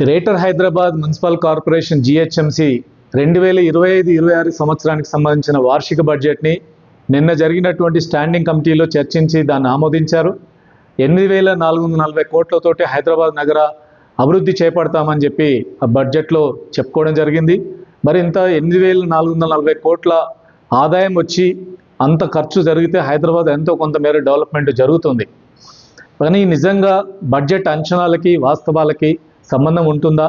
Greater Hyderabad municipal corporation GHMC రెండు వేల ఇరవై ఐదు ఇరవై ఆరు సంవత్సరానికి సంబంధించిన వార్షిక బడ్జెట్ని నిన్న జరిగినటువంటి స్టాండింగ్ కమిటీలో చర్చించి దాన్ని ఆమోదించారు. ఎనిమిది వేల నాలుగు వందల నలభై కోట్లతోటి హైదరాబాద్ నగర అభివృద్ధి చేపడతామని చెప్పి ఆ బడ్జెట్లో చెప్పుకోవడం జరిగింది. మరి ఇంత ఎనిమిది వేల నాలుగు వందల నలభై కోట్ల ఆదాయం వచ్చి అంత ఖర్చు జరిగితే హైదరాబాద్ ఎంతో కొంతమేర డెవలప్మెంట్ జరుగుతుంది. కానీ నిజంగా బడ్జెట్ అంచనాలకి వాస్తవాలకి సంబంధం ఉంటుందా?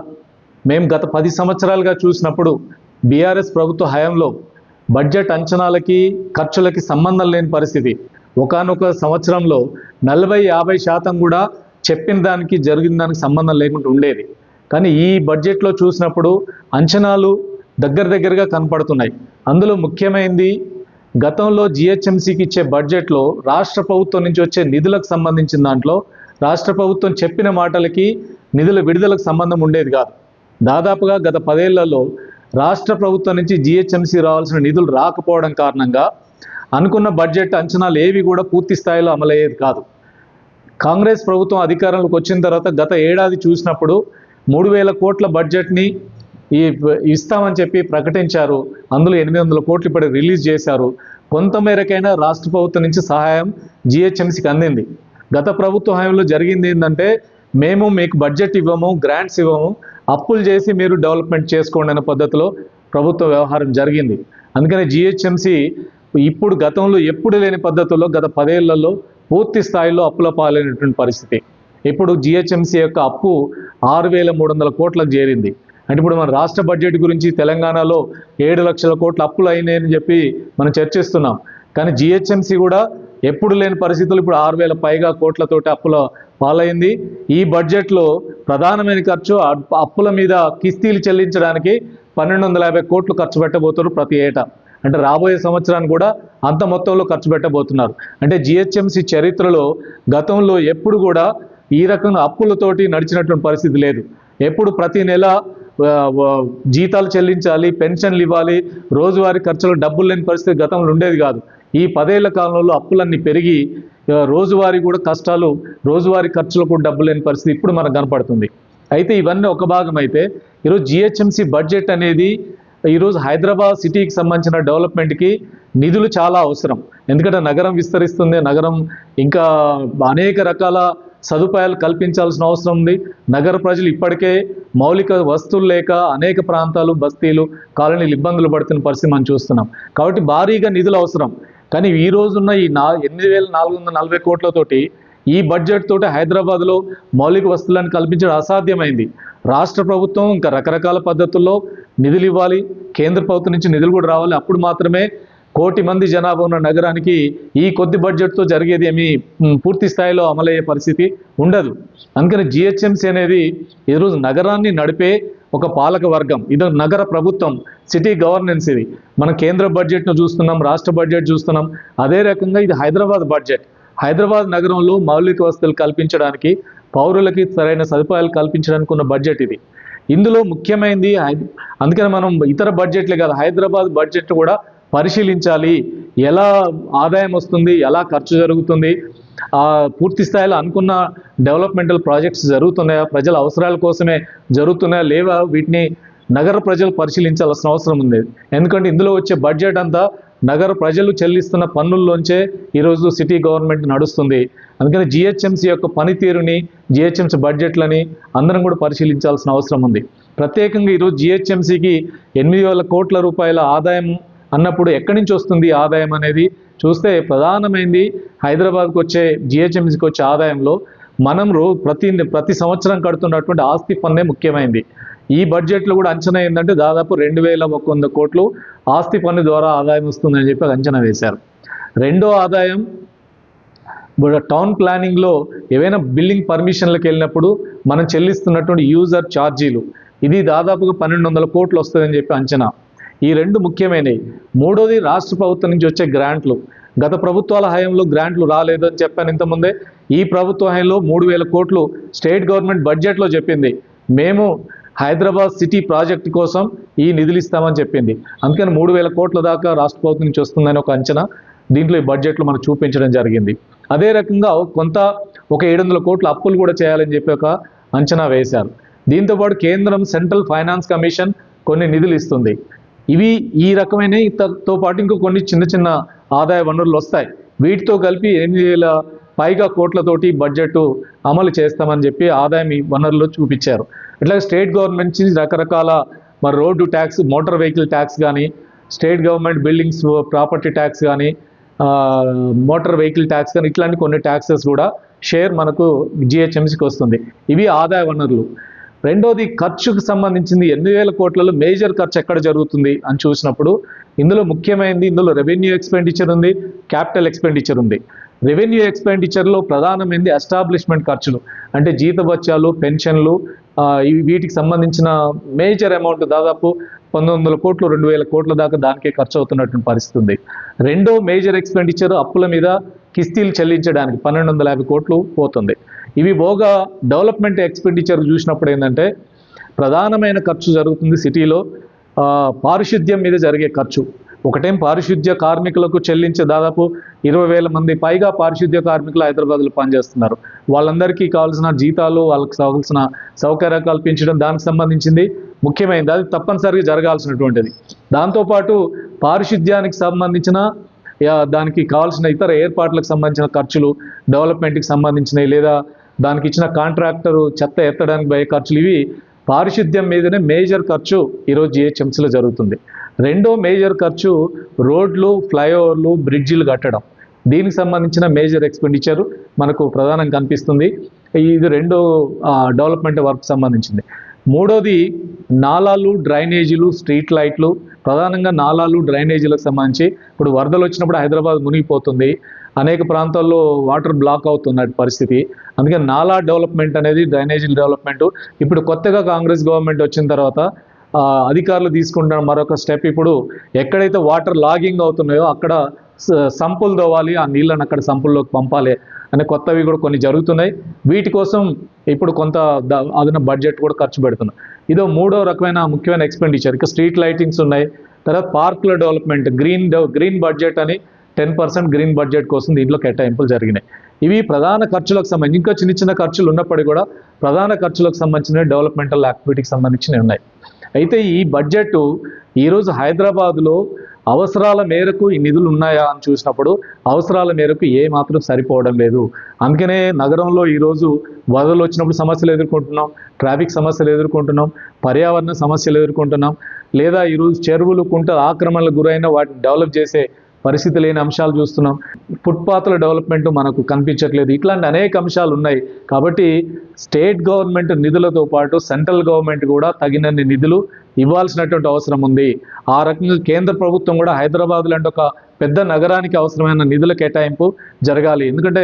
మేము గత పది సంవత్సరాలుగా చూసినప్పుడు బీఆర్ఎస్ ప్రభుత్వ హయాంలో బడ్జెట్ అంచనాలకి ఖర్చులకి సంబంధం లేని పరిస్థితి. ఒకానొక సంవత్సరంలో నలభై యాభై శాతం కూడా చెప్పిన దానికి జరిగిన దానికి సంబంధం లేకుండా ఉండేది. కానీ ఈ బడ్జెట్లో చూసినప్పుడు అంచనాలు దగ్గర దగ్గరగా కనపడుతున్నాయి. అందులో ముఖ్యమైనది గతంలో జిహెచ్ఎంసీకి ఇచ్చే బడ్జెట్లో రాష్ట్ర ప్రభుత్వం నుంచి వచ్చే నిధులకు సంబంధించిన దాంట్లో రాష్ట్ర ప్రభుత్వం చెప్పిన మాటలకి నిధుల విడుదలకు సంబంధం ఉండేది కాదు. దాదాపుగా గత పదేళ్ళలో రాష్ట్ర ప్రభుత్వం నుంచి జిహెచ్ఎంసీ రావాల్సిన నిధులు రాకపోవడం కారణంగా అనుకున్న బడ్జెట్ అంచనాలు ఏవి కూడా పూర్తి స్థాయిలో అమలయ్యేది కాదు. కాంగ్రెస్ ప్రభుత్వం అధికారంలోకి వచ్చిన తర్వాత గత ఏడాది చూసినప్పుడు మూడు వేల కోట్ల బడ్జెట్ని ఈ ఇస్తామని చెప్పి ప్రకటించారు. అందులో ఎనిమిది వందల కోట్లు ఇప్పుడు రిలీజ్ చేశారు. కొంత మేరకైనా రాష్ట్ర ప్రభుత్వం నుంచి సహాయం జిహెచ్ఎంసీకి అందింది. గత ప్రభుత్వ హయాంలో జరిగింది ఏంటంటే మేము మీకు బడ్జెట్ ఇవ్వము గ్రాంట్స్ ఇవ్వము అప్పులు చేసి మీరు డెవలప్మెంట్ చేసుకోండి అనే పద్ధతిలో ప్రభుత్వ వ్యవహారం జరిగింది. అందుకని జిహెచ్ఎంసి ఇప్పుడు గతంలో ఎప్పుడు లేని పద్ధతుల్లో గత పదేళ్ళలో పూర్తి స్థాయిలో అప్పుల పాలైనటువంటి పరిస్థితి. ఇప్పుడు జిహెచ్ఎంసీ యొక్క అప్పు ఆరు వేల మూడు వందల కోట్లకు చేరింది. అంటే ఇప్పుడు మన రాష్ట్ర బడ్జెట్ గురించి తెలంగాణలో ఏడు లక్షల కోట్ల అప్పులు అయినాయని చెప్పి మనం చర్చిస్తున్నాం. కానీ జిహెచ్ఎంసీ కూడా ఎప్పుడు లేని పరిస్థితులు ఇప్పుడు ఆరు వేల పైగా కోట్లతోటి అప్పుల పాలైంది. ఈ బడ్జెట్లో ప్రధానమైన ఖర్చు అప్పుల మీద కిస్తీలు చెల్లించడానికి పన్నెండు వందల యాభై కోట్లు ఖర్చు పెట్టబోతున్నారు ప్రతి ఏటా. అంటే రాబోయే సంవత్సరాన్ని కూడా అంత మొత్తంలో ఖర్చు పెట్టబోతున్నారు. అంటే జిహెచ్ఎంసీ చరిత్రలో గతంలో ఎప్పుడు కూడా ఈ రకంగా అప్పులతోటి నడిచినటువంటి పరిస్థితి లేదు. ఎప్పుడు ప్రతి నెల జీతాలు చెల్లించాలి పెన్షన్లు ఇవ్వాలి రోజువారీ ఖర్చులు డబ్బులు లేని పరిస్థితి గతంలో ఉండేది కాదు. ఈ పదేళ్ళ కాలంలో అప్పులన్నీ పెరిగి రోజువారీ కూడా కష్టాలు రోజువారీ ఖర్చులకు కూడా లేని పరిస్థితి ఇప్పుడు మనకు కనపడుతుంది. అయితే ఇవన్నీ ఒక భాగం అయితే ఈరోజు జిహెచ్ఎంసీ బడ్జెట్ అనేది ఈరోజు హైదరాబాద్ సిటీకి సంబంధించిన డెవలప్మెంట్కి నిధులు చాలా అవసరం. ఎందుకంటే నగరం విస్తరిస్తుంది నగరం ఇంకా అనేక రకాల సదుపాయాలు కల్పించాల్సిన అవసరం ఉంది. నగర ప్రజలు ఇప్పటికే మౌలిక వస్తువులు లేక అనేక ప్రాంతాలు బస్తీలు కాలనీలు ఇబ్బందులు పడుతున్న పరిస్థితి మనం చూస్తున్నాం. కాబట్టి భారీగా నిధులు అవసరం. కానీ ఈ రోజున్న ఈ నా ఎనిమిది వేల నాలుగు వందల నలభై కోట్లతోటి ఈ బడ్జెట్ తోటి హైదరాబాద్లో మౌలిక వసతులను కల్పించడం అసాధ్యమైంది. రాష్ట్ర ప్రభుత్వం ఇంకా రకరకాల పద్ధతుల్లో నిధులు ఇవ్వాలి. కేంద్ర ప్రభుత్వం నుంచి నిధులు కూడా రావాలి. అప్పుడు మాత్రమే కోటి మంది జనాభా ఉన్న నగరానికి ఈ కొద్ది బడ్జెట్తో జరిగేది ఏమి పూర్తి స్థాయిలో అమలయ్యే పరిస్థితి ఉండదు. అందుకని జిహెచ్ఎంసీ అనేది ఈరోజు నగరాన్ని నడిపే ఒక పాలక వర్గం ఇది నగర ప్రభుత్వం సిటీ గవర్నెన్స్ ఇది. మనం కేంద్ర బడ్జెట్ను చూస్తున్నాం రాష్ట్ర బడ్జెట్ చూస్తున్నాం అదే రకంగా ఇది హైదరాబాద్ బడ్జెట్. హైదరాబాద్ నగరంలో మౌలిక వసతులు కల్పించడానికి పౌరులకి సరైన సదుపాయాలు కల్పించడానికి ఉన్న బడ్జెట్ ఇది. ఇందులో ముఖ్యమైనది హై- అందుకని మనం ఇతర బడ్జెట్లే కాదు హైదరాబాద్ బడ్జెట్ కూడా పరిశీలించాలి. ఎలా ఆదాయం వస్తుంది ఎలా ఖర్చు జరుగుతుంది పూర్తి స్థాయిలో అనుకున్న డెవలప్మెంటల్ ప్రాజెక్ట్స్ జరుగుతున్నాయా? ప్రజల అవసరాల కోసమే జరుగుతున్నాయా? లేవా? వీటిని నగర ప్రజలు పరిశీలించాల్సిన అవసరం ఉంది. ఎందుకంటే ఇందులో వచ్చే బడ్జెట్ అంతా నగర ప్రజలు చెల్లిస్తున్న పన్నుల్లోంచే ఈరోజు సిటీ గవర్నమెంట్ నడుస్తుంది. అందుకని జిహెచ్ఎంసీ యొక్క పనితీరుని జిహెచ్ఎంసీ బడ్జెట్లని అందరం కూడా పరిశీలించాల్సిన అవసరం ఉంది. ప్రత్యేకంగా ఈరోజు జిహెచ్ఎంసీకి ఎనిమిది వేల కోట్ల రూపాయల ఆదాయం అన్నప్పుడు ఎక్కడి నుంచి వస్తుంది ఆదాయం అనేది? చూస్తే ప్రధానమైంది హైదరాబాద్కు వచ్చే జిహెచ్ఎంసీకి వచ్చే ఆదాయంలో మనం రో ప్రతి ప్రతి సంవత్సరం కడుతున్నటువంటి ఆస్తి పన్నే ముఖ్యమైంది. ఈ బడ్జెట్లో కూడా అంచనా ఏంటంటే దాదాపు రెండు వేల ఒక వంద కోట్లు ఆస్తి పన్ను ద్వారా ఆదాయం వస్తుందని చెప్పి అంచనా వేశారు. రెండో ఆదాయం ఇప్పుడు టౌన్ ప్లానింగ్లో ఏవైనా బిల్డింగ్ పర్మిషన్లకు వెళ్ళినప్పుడు మనం చెల్లిస్తున్నటువంటి యూజర్ ఛార్జీలు. ఇది దాదాపుగా పన్నెండు వందల కోట్లు వస్తుందని చెప్పి అంచనా. ఈ రెండు ముఖ్యమైనవి. మూడోది రాష్ట్ర ప్రభుత్వం నుంచి వచ్చే గ్రాంట్లు. గత ప్రభుత్వాల హయాంలో గ్రాంట్లు రాలేదు అని చెప్పాను ఇంతకుముందే. ఈ ప్రభుత్వ హయాంలో మూడు వేల కోట్లు స్టేట్ గవర్నమెంట్ బడ్జెట్లో చెప్పింది. మేము హైదరాబాద్ సిటీ ప్రాజెక్ట్ కోసం ఈ నిధులు ఇస్తామని చెప్పింది. అందుకని మూడు వేల కోట్ల దాకా రాష్ట్ర ప్రభుత్వం నుంచి వస్తుందని ఒక అంచనా దీంట్లో ఈ బడ్జెట్లో మనకు చూపించడం జరిగింది. అదే రకంగా కొంత ఒక ఏడు వందల కోట్ల అప్పులు కూడా చేయాలని చెప్పి ఒక అంచనా వేశారు. దీంతోపాటు కేంద్రం సెంట్రల్ ఫైనాన్స్ కమిషన్ కొన్ని నిధులు ఇస్తుంది. ఇవి ఈ రకమైన తో పాటు ఇంకో కొన్ని చిన్న చిన్న ఆదాయ వనరులు వస్తాయి. వీటితో కలిపి ఎనిమిది వేల పైగా కోట్లతోటి బడ్జెట్ అమలు చేస్తామని చెప్పి ఆదాయం ఈ వనరులు చూపించారు. ఇట్లాగే స్టేట్ గవర్నమెంట్ నుంచి రకరకాల మరి road tax motor vehicle tax కానీ state government buildings property tax కానీ మోటార్ వెహికల్ ట్యాక్స్ కానీ ఇట్లాంటి కొన్ని ట్యాక్సెస్ కూడా షేర్ మనకు జిహెచ్ఎంసీకి వస్తుంది. ఇవి ఆదాయ వనరులు. రెండోది ఖర్చుకు సంబంధించింది ఎనిమిది వేల కోట్లలో మేజర్ ఖర్చు ఎక్కడ జరుగుతుంది అని చూసినప్పుడు ఇందులో ముఖ్యమైనది ఇందులో రెవెన్యూ ఎక్స్పెండిచర్ ఉంది క్యాపిటల్ ఎక్స్పెండిచర్ ఉంది. రెవెన్యూ ఎక్స్పెండిచర్లో ప్రధానమైనది ఎస్టాబ్లిష్మెంట్ ఖర్చులు. అంటే జీతభత్యాలు పెన్షన్లు వీటికి సంబంధించిన మేజర్ అమౌంట్ దాదాపు పంతొమ్మిది వందల కోట్లు రెండు వేల కోట్ల దాకా దానికే ఖర్చు అవుతున్నటువంటి పరిస్థితి ఉంది. రెండో మేజర్ ఎక్స్పెండిచర్ అప్పుల మీద కిస్తీలు చెల్లించడానికి పన్నెండు వందల యాభై కోట్లు పోతుంది. ఇవి పోగా డెవలప్మెంట్ ఎక్స్పెండిచర్ చూసినప్పుడు ఏంటంటే ప్రధానమైన ఖర్చు జరుగుతుంది సిటీలో పారిశుద్ధ్యం మీద జరిగే ఖర్చు. ఒకటేం పారిశుద్ధ్య కార్మికులకు చెల్లించే దాదాపు ఇరవై వేల మంది పైగా పారిశుద్ధ్య కార్మికులు హైదరాబాద్లో పనిచేస్తున్నారు. వాళ్ళందరికీ కావాల్సిన జీతాలు వాళ్ళకి కావాల్సిన సౌకర్యాలు కల్పించడం దానికి సంబంధించింది. ముఖ్యమైనది అది తప్పనిసరిగా జరగాల్సినటువంటిది. దాంతోపాటు పారిశుద్ధ్యానికి సంబంధించిన దానికి కావాల్సిన ఇతర ఏర్పాట్లకు సంబంధించిన ఖర్చులు డెవలప్మెంట్కి సంబంధించినవి లేదా దానికి ఇచ్చిన కాంట్రాక్టరు చెత్త ఎత్తడానికి పోయే ఖర్చులు ఇవి పారిశుద్ధ్యం మీదనే మేజర్ ఖర్చు ఈరోజు జిహెచ్ఎంసీలో జరుగుతుంది. రెండో మేజర్ ఖర్చు రోడ్లు ఫ్లైఓవర్లు బ్రిడ్జిలు కట్టడం. దీనికి సంబంధించిన మేజర్ ఎక్స్పెండిచర్ మనకు ప్రధానంగా కనిపిస్తుంది. ఇది రెండో డెవలప్మెంట్ వర్క్ సంబంధించింది. మూడోది నాలాలు డ్రైనేజీలు స్ట్రీట్ లైట్లు ప్రధానంగా నాలాలు డ్రైనేజీలకు సంబంధించి. ఇప్పుడు వరదలు వచ్చినప్పుడు హైదరాబాద్ మునిగిపోతుంది. అనేక ప్రాంతాల్లో వాటర్ బ్లాక్ అవుతున్న పరిస్థితి. అందుకే నాలా డెవలప్మెంట్ అనేది డ్రైనేజీల డెవలప్మెంట్. ఇప్పుడు కొత్తగా కాంగ్రెస్ గవర్నమెంట్ వచ్చిన తర్వాత అధికారులు తీసుకుంటున్న మరొక స్టెప్ ఇప్పుడు ఎక్కడైతే వాటర్ లాగింగ్ అవుతున్నాయో అక్కడ స- సంపులు తోవాలి ఆ నీళ్ళని అక్కడ సంపుల్లోకి పంపాలి. అనే కొత్తవి కూడా కొన్ని జరుగుతున్నాయి. వీటి కోసం ఇప్పుడు కొంత అదన బడ్జెట్ కూడా ఖర్చు పెడుతున్నాం. ఇదో మూడో రకమైన ముఖ్యమైన ఎక్స్పెండిచర్ ఇక స్ట్రీట్ లైటింగ్స్ ఉన్నాయి. తర్వాత పార్కుల డెవలప్మెంట్ గ్రీన్ గ్రీన్ బడ్జెట్ అని టెన్ పర్సెంట్ గ్రీన్ బడ్జెట్ కోసం దీంట్లో కేటాయింపులు జరిగినాయి. ఇవి ప్రధాన ఖర్చులకు సంబంధించి ఇంకా చిన్న చిన్న ఖర్చులు ఉన్నప్పటికీ కూడా ప్రధాన ఖర్చులకు సంబంధించిన డెవలప్మెంటల్ యాక్టివిటీకి సంబంధించినవి ఉన్నాయి. అయితే ఈ బడ్జెట్ ఈరోజు హైదరాబాద్లో అవసరాల మేరకు ఈ నిధులు ఉన్నాయా అని చూసినప్పుడు అవసరాల మేరకు ఏ మాత్రం సరిపోవడం లేదు. అందుకనే నగరంలో ఈరోజు వరదలు వచ్చినప్పుడు సమస్యలు ఎదుర్కొంటున్నాం ట్రాఫిక్ సమస్యలు ఎదుర్కొంటున్నాం పర్యావరణ సమస్యలు ఎదుర్కొంటున్నాం లేదా ఈరోజు చెరువులు కుంట ఆక్రమణలకు గురైన వాటిని డెవలప్ చేసే పరిస్థితి లేని అంశాలు చూస్తున్నాం. ఫుట్పాత్ల డెవలప్మెంట్ మనకు కనిపించట్లేదు. ఇట్లాంటి అనేక అంశాలు ఉన్నాయి. కాబట్టి స్టేట్ గవర్నమెంట్ నిధులతో పాటు సెంట్రల్ గవర్నమెంట్ కూడా తగినన్ని నిధులు ఇవ్వాల్సినటువంటి అవసరం ఉంది. ఆ రకంగా కేంద్ర ప్రభుత్వం కూడా హైదరాబాద్ లాంటి ఒక పెద్ద నగరానికి అవసరమైన నిధుల కేటాయింపు జరగాలి. ఎందుకంటే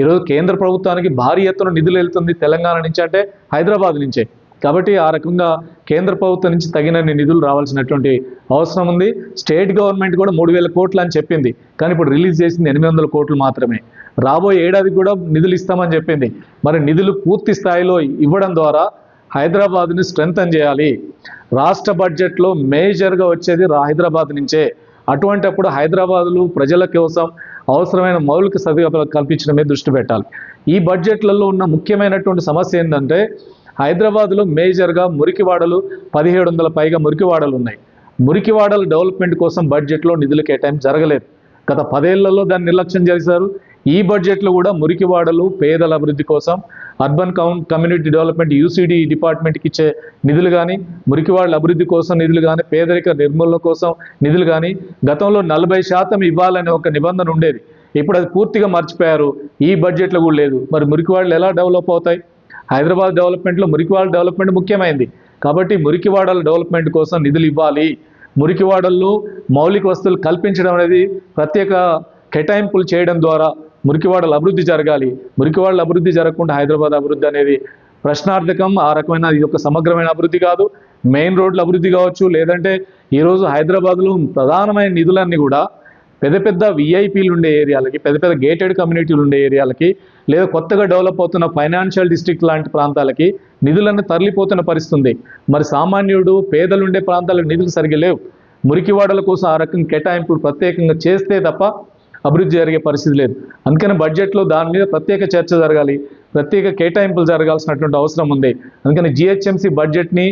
ఈరోజు కేంద్ర ప్రభుత్వానికి భారీ ఎత్తున నిధులు వెళ్తుంది తెలంగాణ నుంచి అంటే హైదరాబాద్ నుంచే. కాబట్టి ఆ రకంగా కేంద్ర ప్రభుత్వం నుంచి తగినన్ని నిధులు రావాల్సినటువంటి అవసరం ఉంది. స్టేట్ గవర్నమెంట్ కూడా మూడు వేల కోట్లు అని చెప్పింది. కానీ ఇప్పుడు రిలీజ్ చేసింది ఎనిమిది వందల కోట్లు మాత్రమే. రాబోయే ఏడాదికి కూడా నిధులు ఇస్తామని చెప్పింది. మరి నిధులు పూర్తి స్థాయిలో ఇవ్వడం ద్వారా హైదరాబాద్ని స్ట్రెంగ్తన్ చేయాలి. రాష్ట్ర బడ్జెట్లో మేజర్గా వచ్చేది హైదరాబాద్ నుంచే. అటువంటప్పుడు హైదరాబాద్లో ప్రజల కోసం అవసరమైన మౌలిక సదుపాయాలు కల్పించడమే దృష్టి పెట్టాలి. ఈ బడ్జెట్లలో ఉన్న ముఖ్యమైనటువంటి సమస్య ఏంటంటే హైదరాబాద్లో మేజర్గా మురికివాడలు పదిహేడు వందల పైగా మురికివాడలు ఉన్నాయి. మురికివాడల డెవలప్మెంట్ కోసం బడ్జెట్లో నిధులు కేటాయింపు జరగలేదు. గత పదేళ్ళలో దాన్ని నిర్లక్ష్యం చేశారు. ఈ బడ్జెట్లో కూడా మురికివాడలు పేదల అభివృద్ధి కోసం అర్బన్ కౌన్ కమ్యూనిటీ డెవలప్మెంట్ యూసీడీ డిపార్ట్మెంట్కి ఇచ్చే నిధులు కానీ మురికివాడల అభివృద్ధి కోసం నిధులు కానీ పేదరిక నిర్మూలన కోసం నిధులు కానీ గతంలో నలభై శాతం ఇవ్వాలనే ఒక నిబంధన ఉండేది. ఇప్పుడు అది పూర్తిగా మర్చిపోయారు. ఈ బడ్జెట్లో కూడా లేదు. మరి మురికివాడలు ఎలా డెవలప్ అవుతాయి? హైదరాబాద్ డెవలప్మెంట్లో మురికివాడ డెవలప్మెంట్ ముఖ్యమైంది. కాబట్టి మురికివాడల డెవలప్మెంట్ కోసం నిధులు ఇవ్వాలి. మురికివాడల్లో మౌలిక వస్తువులు కల్పించడం అనేది ప్రత్యేక కేటాయింపులు చేయడం ద్వారా మురికివాడల అభివృద్ధి జరగాలి. మురికివాడల అభివృద్ధి జరగకుండా హైదరాబాద్ అభివృద్ధి అనేది ప్రశ్నార్థకం. ఆ రకమైన ఇది ఒక సమగ్రమైన అభివృద్ధి కాదు. మెయిన్ రోడ్ల అభివృద్ధి కావచ్చు. లేదంటే ఈరోజు హైదరాబాద్లో ప్రధానమైన నిధులన్నీ కూడా పెద్ద పెద్ద విఐపీలు ఉండే ఏరియాలకి పెద్ద పెద్ద గేటెడ్ కమ్యూనిటీలు ఉండే ఏరియాలకి లేదా కొత్తగా డెవలప్ అవుతున్న ఫైనాన్షియల్ డిస్ట్రిక్ట్ లాంటి ప్రాంతాలకి నిధులను తరలిపోతున్న పరిస్థితి ఉంది మరి సామాన్యుడు పేదలు ఉండే ప్రాంతాలకు నిధులు సరిగ్గా లేవు. మురికివాడల కోసం ఆ రకం కేటాయింపులు ప్రత్యేకంగా చేస్తే తప్ప అభివృద్ధి జరిగే పరిస్థితి లేదు. అందుకని బడ్జెట్లో దాని మీద ప్రత్యేక చర్చ జరగాలి ప్రత్యేక కేటాయింపులు జరగాల్సినటువంటి అవసరం ఉంది. అందుకని జిహెచ్ఎంసి బడ్జెట్ని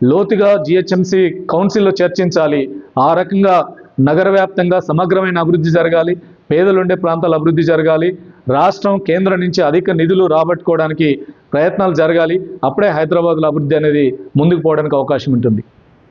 లోతుగా జిహెచ్ఎంసీ కౌన్సిల్లో చర్చించాలి. ఆ రకంగా నగర వ్యాప్తంగా సమగ్రమైన అభివృద్ధి జరగాలి పేదలు ఉండే ప్రాంతాల అభివృద్ధి జరగాలి రాష్ట్రం కేంద్రం నుంచి అధిక నిధులు రాబట్టుకోవడానికి ప్రయత్నాలు జరగాలి. అప్పుడే హైదరాబాద్లో అభివృద్ధి అనేది ముందుకు పోవడానికి అవకాశం ఉంటుంది.